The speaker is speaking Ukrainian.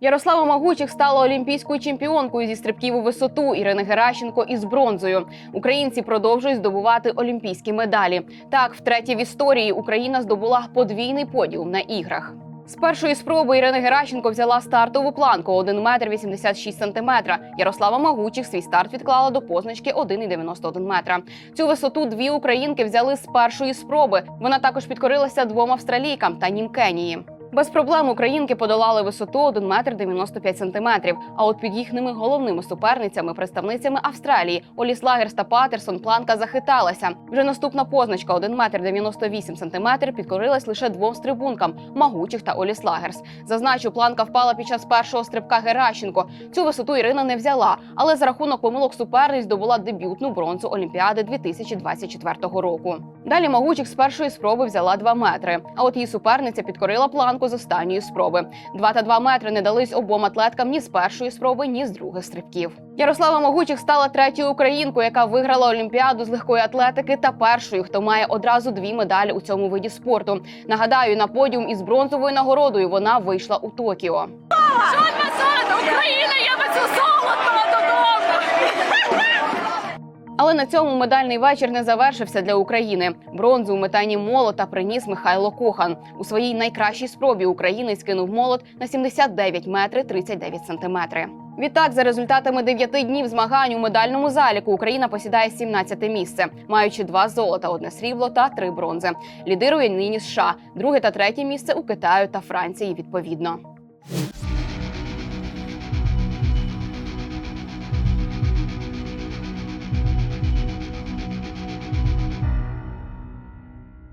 Ярослава Магучих стала олімпійською чемпіонкою зі стрибків у висоту. Ірина Геращенко із бронзою. Українці продовжують здобувати олімпійські медалі. Так, втретє в історії Україна здобула подвійний подіум на іграх. З першої спроби Ірина Геращенко взяла стартову планку 1 метр 86 сантиметра. Ярослава Магучих свій старт відклала до позначки 1,91 метра. Цю висоту дві українки взяли з першої спроби. Вона також підкорилася двом австралійкам та нім Кенії. Без проблем українки подолали висоту 1 метр 95 сантиметрів. А от під їхніми головними суперницями, представницями Австралії, Оліс Лагерс та Патерсон, планка захиталася. Вже наступна позначка 1 метр 98 сантиметрів підкорилась лише двом стрибункам Магучих та Оліс Лагерс. Зазначу, планка впала під час першого стрибка Геращенко. Цю висоту Ірина не взяла, але за рахунок помилок суперниць здобула дебютну бронзу Олімпіади 2024 року. Далі Магучих з першої спроби взяла 2 метри. А от її суперниця підкорила планку з останньої спроби. Два та два метри не дались обом атлеткам ні з першої спроби, ні з других стрибків. Ярослава Могучих стала третьою українкою, яка виграла олімпіаду з легкої атлетики, та першою, хто має одразу дві медалі у цьому виді спорту. Нагадаю, на подіум із бронзовою нагородою вона вийшла у Токіо. Україна, я цю золото! Але на цьому медальний вечір не завершився для України. Бронзу у метанні молота приніс Михайло Кохан. У своїй найкращій спробі українець кинув молот на 79 метри 39 сантиметри. Відтак, за результатами дев'яти днів змагань у медальному заліку Україна посідає 17 місце, маючи два золота, одне срібло та три бронзи. Лідирує нині США, друге та третє місце у Китаю та Франції відповідно.